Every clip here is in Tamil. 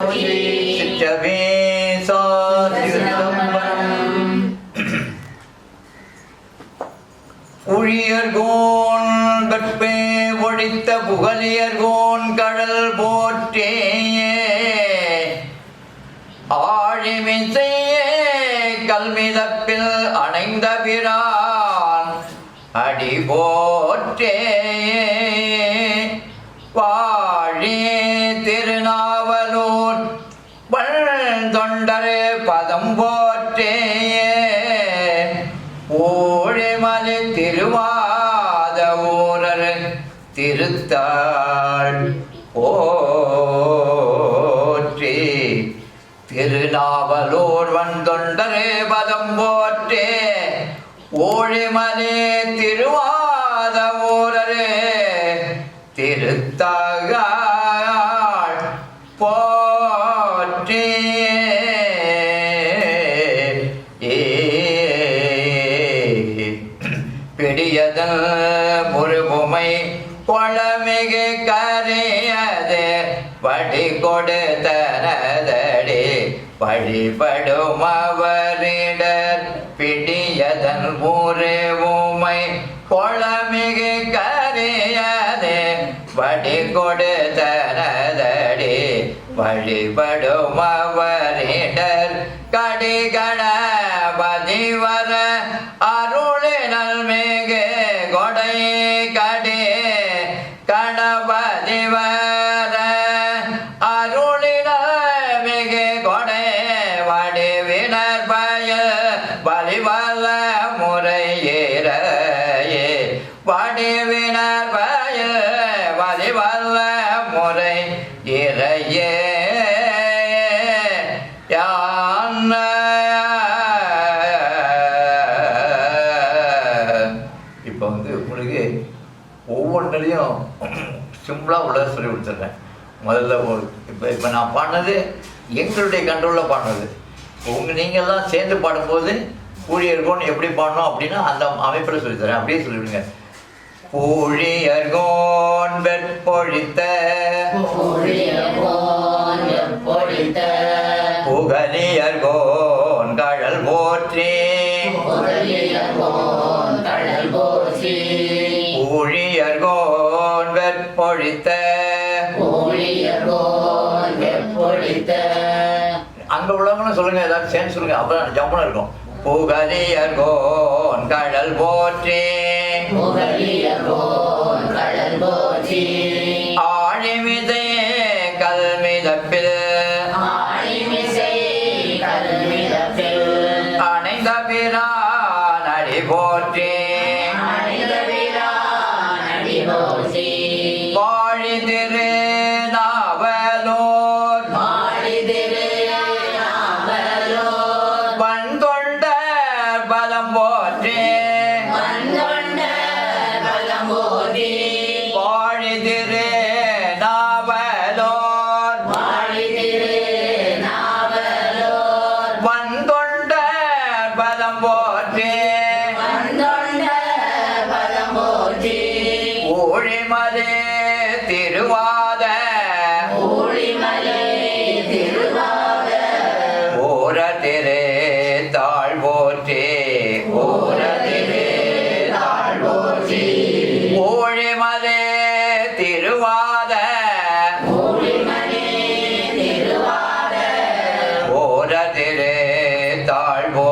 சிற்றவே உழியர்கோன் கற்பே ஒழித்த புகழியர்கோன் கடல் போற்றே ஆழிமிசைய கல்மிதப்பில் அணைந்த பிரான் அடிபோ திருத்தாள் போற்றி. திருநாவலூர் வந்தொண்டரே பதம் போற்றே. ஓழிமலே திருவாத பிடிபடும் அவரிடர் பிடியதன் ஊரே முருகுமை கொளமிகு கரையது வடி கொடுத்தனதடி வழிபடும் அவரிடர் கடிகண பாடல்களையும் சிம்பிளாக உள்ள சொல்லி கொடுத்துட்றேன். முதல்ல ஒரு இப்போ இப்போ நான் பாடினது எங்களுடைய கண்ட்ரோலில் பாடினது. உங்கள் நீங்கள்லாம் சேர்ந்து பாடும்போது ஊழியர்கோன் எப்படி பாடணும் அப்படின்னா அந்த அமைப்பில் சொல்லித்தரேன் அப்படியே சொல்லிவிடுங்க ஊழியர்கோன் வெற்பொழித்த பொழியர்கோன் எப்பொழித்த அங்க உள்ளவங்களும் சொல்லுங்க ஏதாவது சேர்ந்து சொல்லுங்க. அப்புறம் ஜம்முன்னு இருக்கும். புகழியர்கோன் கடல் போற்றி. கடல் போற்றி. ஆழிமிதை Yeah. ஊர தாழ்வோ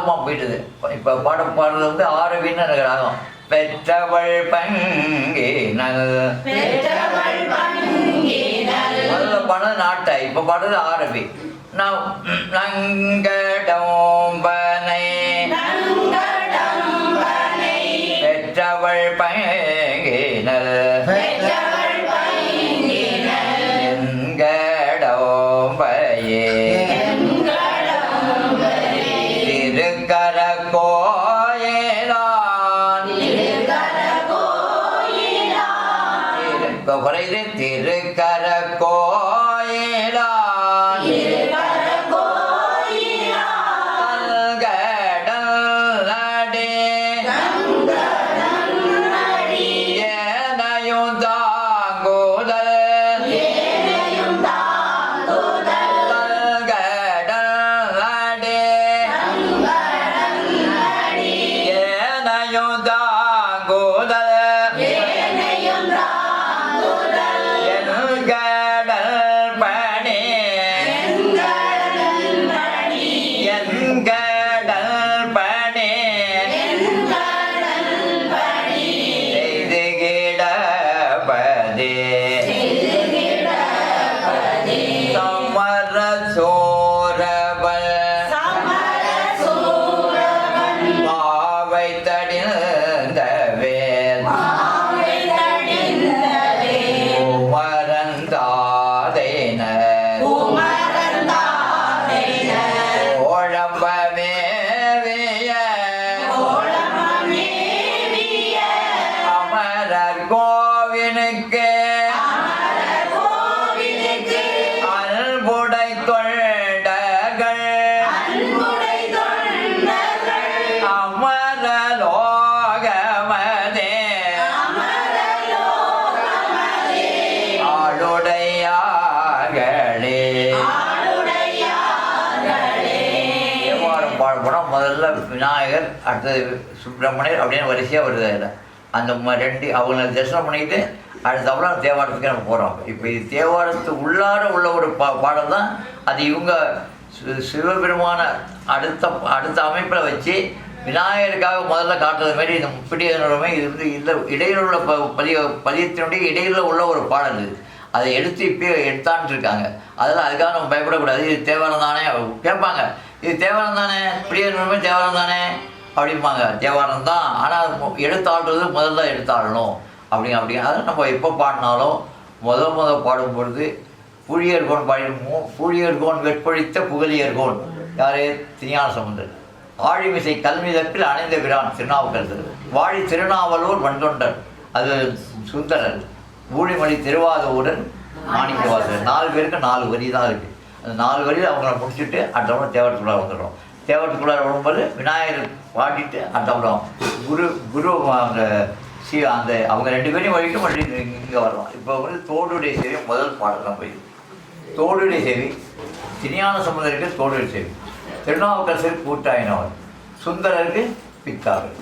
ராகமாக போயிடுது இப்போ பாட பாடுறது வந்து ஆரவின்னு எனக்கு ராகம் பெற்றவள் பங்கினல் முதல்ல பாடுறது நாட்டை இப்போ பாடுறது ஆரவி நான் நங்கடோம்பனை で அடுத்தது சுப்பிரமணியர் அப்படின்னு வரிசையாக வருது அதில். அந்த ரெண்டு அவங்கள தரிசனம் பண்ணிக்கிட்டு அடுத்தவளம் தேவாரத்துக்கு நம்ம போகிறோம் இப்போ இது தேவாரத்து உள்ளார உள்ள ஒரு பா பாடல் தான். அது இவங்க சிவபெருமான அடுத்த அடுத்த அமைப்பில் வச்சு விநாயகருக்காக முதல்ல காட்டுறது மாதிரி இந்த முப்படியானமே இது வந்து இந்த இடையில உள்ள ப பதிய பதியத்தினுடைய இடையில உள்ள ஒரு பாடல் இது. அதை எடுத்து இப்போ எடுத்தான்ட்டு இருக்காங்க. அதெல்லாம் அதுக்காக நம்ம பயப்படக்கூடாது. இது தேவாரம் தானே கேட்பாங்க. இது தேவாரம் தானே? பிரியனுமே தேவாரம் தானே? அப்படிம்பாங்க. தேவாரம் தான் ஆனால் எடுத்தாடுறது முதல்ல எடுத்தாடணும் அப்படிங்க அப்படி. அதை நம்ம எப்போ பாடினாலும் முத முத பாடும்பொழுது புழியர்கோன் பாடிமோ புழியர்கோன் வெற்பழித்த புகழியர்கோன் யாரே? திருஞான சமுந்தர் ஆழிமிசை கல்மிதப்பில் அணைந்த பிரான் திருநாவுக்கரசர். வாழி திருநாவலூர் வன்தொண்டர் அது சுந்தரர். ஊழிமொழி திருவாதூரன் மாணிக்கவாசர் நாலு பேருக்கு நாலு வரி தான் இருக்குது அந்த நாலு வரியில் அவங்கள முடிச்சுட்டு அடுத்தவங்க தேவரத்துக்குள்ளார வந்துடுறோம். தேவத்துக்குள்ளார வரும்போது விநாயகர் பாடிட்டு அடுத்தவங்க குரு குரு அந்த சி அந்த அவங்க ரெண்டு பேரையும் வழிக்கும் மறுபடியும் இங்கே வரலாம் இப்போ வந்து தோடுடைய சேவை முதல் பாடலாம் போய் தோடுடைய சேவை திருஞான சமுதருக்கு தோடுடைய சேவை. திருநாவுக்கரசர் கூட்டாயினவர் சுந்தரருக்கு பித்தாவர்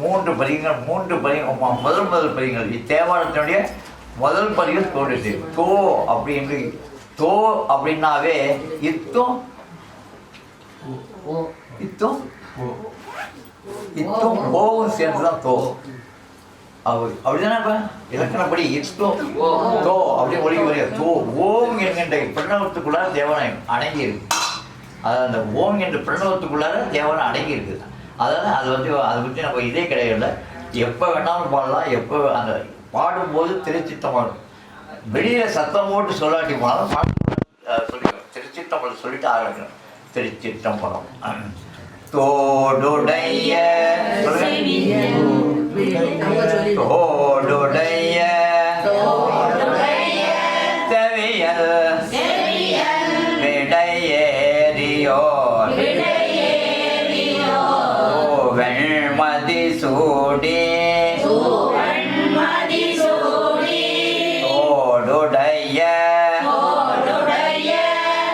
மூன்று பதிகங்கள் மூன்று பதிகம் முதல் முதல் பதிகங்கள். இத்தேவாரத்தினுடைய முதல் பதிகம் தோடு சேவை. தோ அப்படின்னு தோ அப்படின்னாவே இத்தும் இத்தும் இத்தும் ஓவும் சேர்ந்து தான் தோ அப்படி அப்படிதானே இப்போ இலக்கணப்படி இத்தோ தோ அப்படின்னு ஒளி வரைய தோ ஓம் என்கின்ற பிரணவத்துக்குள்ளார தேவனை அடங்கி இருக்கு அது அந்த ஓம் என்ற பிரணவத்துக்குள்ளார தேவனை அடங்கி இருக்குது அதனால் அது வந்து அதை பற்றி நம்ம இதே கிடையாது எப்போ வேணாலும் பாடலாம் எப்போ அந்த பாடும்போது திருச்சித்தம்பலம் வெளியில் சத்தம் போட்டு சொல்லாட்டி போனாலும் பாட்டு சொல்லிக்கணும் திருச்சித்தம்பலம் சொல்லிட்டு ஆரம்பிக்கணும் திருச்சித்தம்பலம் தோடுடைய. தோடுடைய செவியல் விடையேறியோர் ஓ வெண்மதி சூடி தோடுடைய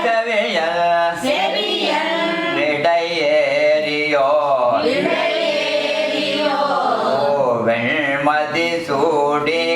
செவியல் சூடி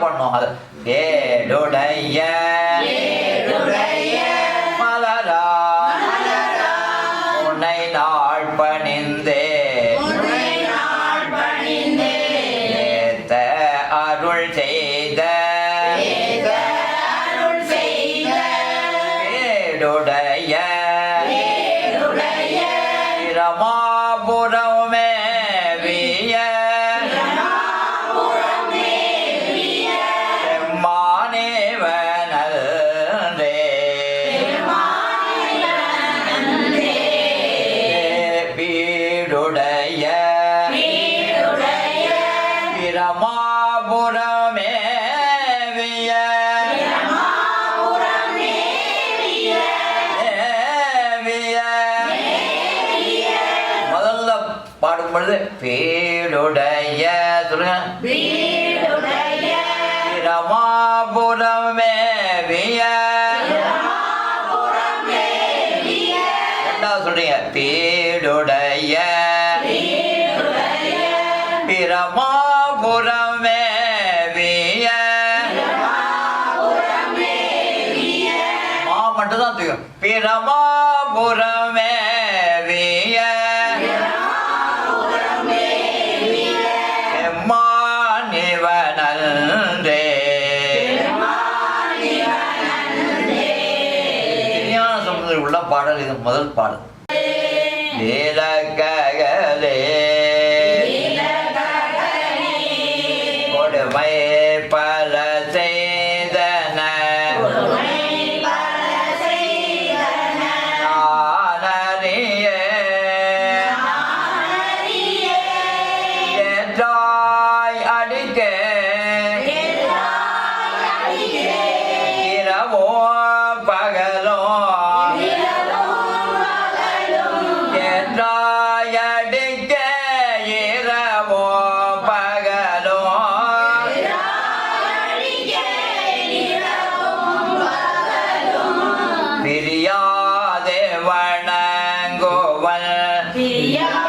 பாடணும். அது வேடுடைய மலரா. உன்னை நாள் பணிந்தே. அருள் செய்த. வேடுடைய ரமா வீடுடைய சொல்லுங்க வீடுடைய yapmadan Yeah.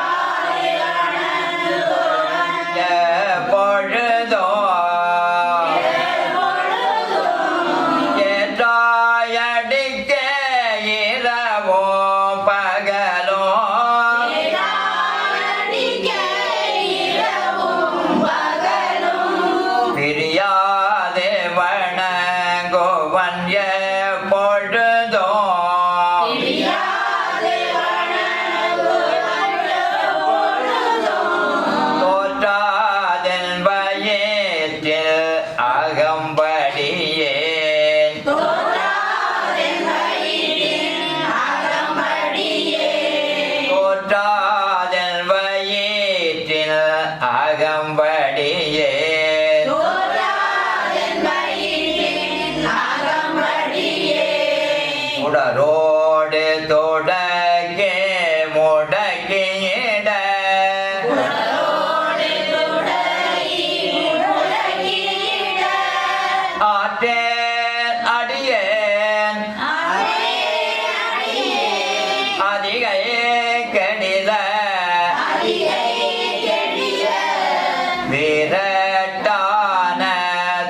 விரட்டான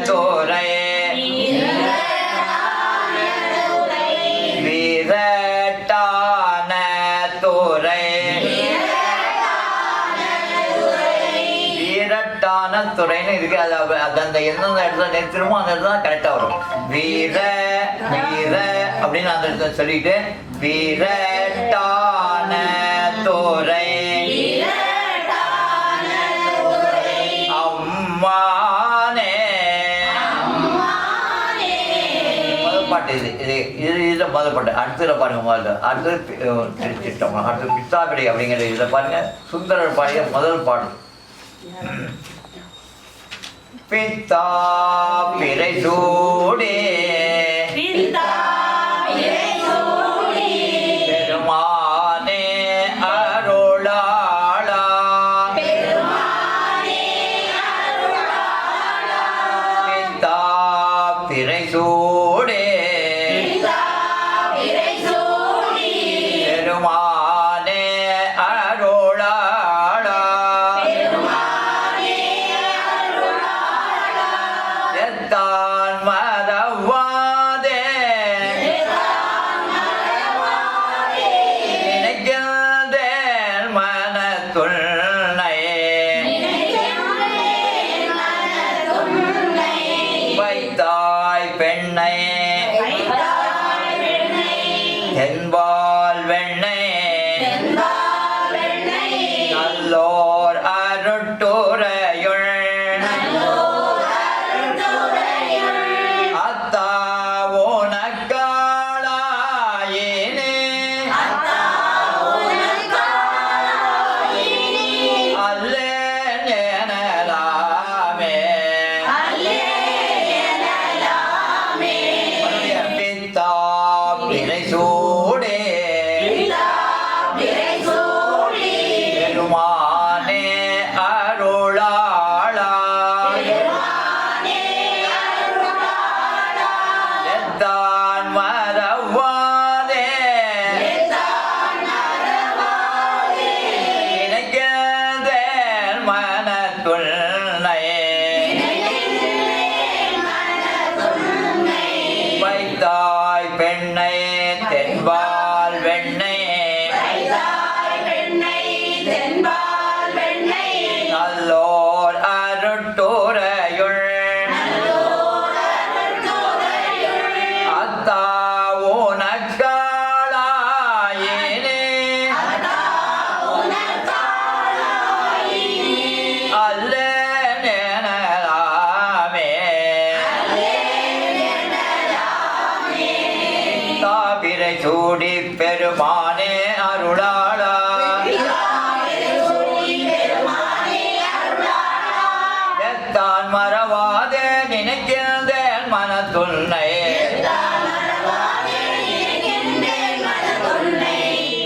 துறை. விரட்டான துறை. வீரட்டான துறைன்னு இருக்கு அது அந்த எந்தெந்த இடத்துல நிறுத்தணுமோ அந்த இடத்துல தான் கரெக்டாக வரும். வீர வீர அப்படின்னு அந்த இடத்துல சொல்லிட்டு வீர பாதப்பட்ட அடுத்ததில் பாருங்கள் முதல்ல. அடுத்தது திட்டம். அடுத்தது பித்தாபிடை அப்படிங்கிற இதில் பாருங்கள் சுந்தரர் பாடிய முதல் பாடல். பித்தா பிறை சூடே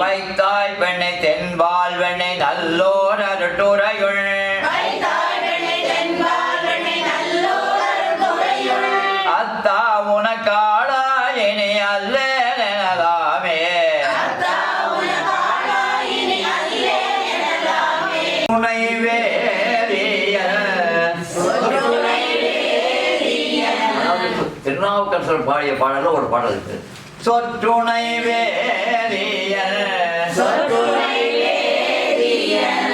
வைத்தாய் பெண்ணை தென் வாழ்வெண்ணை நல்லோ அவர் பாடிய பாடல்கள் ஒரு பாடல் இருக்கு. சொற்றுணை வேதியர் சொற்றுணை வேதியர்.